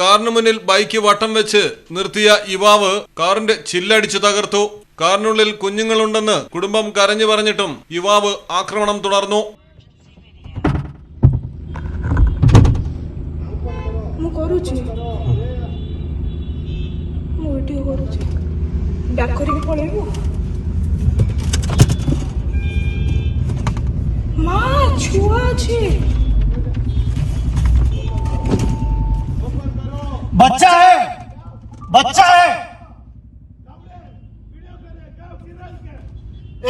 കാറിന് മുന്നിൽ ബൈക്ക് വട്ടം വെച്ച് നിർത്തിയ യുവാവ് കാറിന്റെ ചില്ലടിച്ചു തകർത്തു. കാറിനുള്ളിൽ കുഞ്ഞുങ്ങളുണ്ടെന്ന് കുടുംബം കരഞ്ഞു പറഞ്ഞിട്ടും യുവാവ് ആക്രമണം തുടർന്നു. মা बच्चा है। बच्चा है।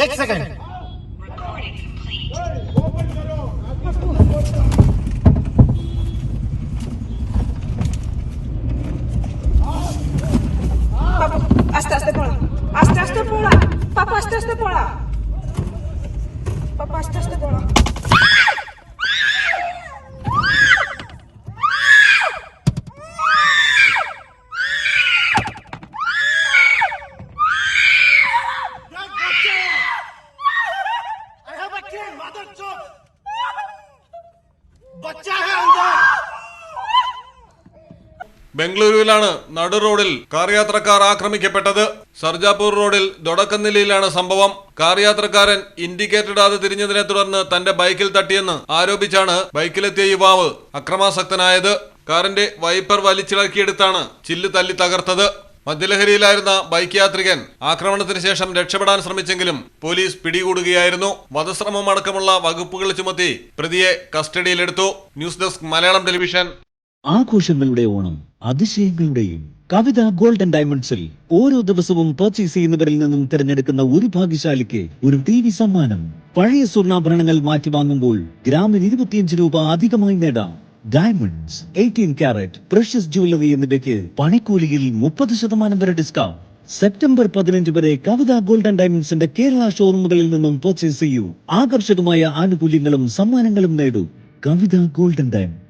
एक सेकेंड पापा आस्ते आस्ते पढ़ा आस्ते आस्ते पढ़ा पापा, आस्ते आस्ते पढ़ा ബംഗളൂരുവിലാണ് നടു റോഡിൽ കാർ യാത്രക്കാർ ആക്രമിക്കപ്പെട്ടത്. സർജാപൂർ റോഡിൽ ദൊടക്കന്നിലയിലാണ് സംഭവം. കാർ യാത്രക്കാരൻ ഇൻഡിക്കേറ്റർ ഇടാതെ തിരിഞ്ഞതിനെ തുടർന്ന് തന്റെ ബൈക്കിൽ തട്ടിയെന്ന് ആരോപിച്ചാണ് ബൈക്കിലെത്തിയ യുവാവ് അക്രമാസക്തനായത്. കാറിന്റെ വൈപ്പർ വലിച്ചിളക്കിയെടുത്താണ് ചില്ല് തല്ലി തകർത്തത്. മദ്യലഹരിയിലായിരുന്ന ബൈക്ക് യാത്രികൻ ആക്രമണത്തിന് ശേഷം രക്ഷപ്പെടാൻ ശ്രമിച്ചെങ്കിലും പോലീസ് പിടികൂടുകയായിരുന്നു. വധശ്രമം അടക്കമുള്ള വകുപ്പുകൾ ചുമത്തി പ്രതിയെ കസ്റ്റഡിയിലെടുത്തു. News desk Malayalam television. ആഘോഷങ്ങളുടെ ഓണം അതിശയങ്ങളുടെയും കവിത ഗോൾഡൻ ഡയമണ്ട്സിൽ ഓരോ ദിവസവും പർച്ചേസ് ചെയ്യുന്നവരിൽ നിന്നും തിരഞ്ഞെടുക്കുന്ന ഒരു ഭാഗ്യശാലിക്ക് ഒരു ടി വി സമ്മാനം. പഴയ സ്വർണാഭരണങ്ങൾ മാറ്റി വാങ്ങുമ്പോൾ ഗ്രാമിന് ഇരുപത്തിയഞ്ച് രൂപ അധികമായി നേടാം. Diamonds eighteen carat precious jewellery എന്നിവയ്ക്ക് പണിക്കൂലിയിൽ മുപ്പത് ശതമാനം വരെ ഡിസ്കൗണ്ട് സെപ്റ്റംബർ പതിനഞ്ച് വരെ കവിത ഗോൾഡൻ ഡയമണ്ട്സിന്റെ കേരള ഷോറൂമുകളിൽ നിന്നും പർച്ചേസ് ചെയ്യൂ. ആകർഷകമായ ആനുകൂല്യങ്ങളും സമ്മാനങ്ങളും നേടൂ. കവിത ഗോൾഡൻ ഡയമണ്ട്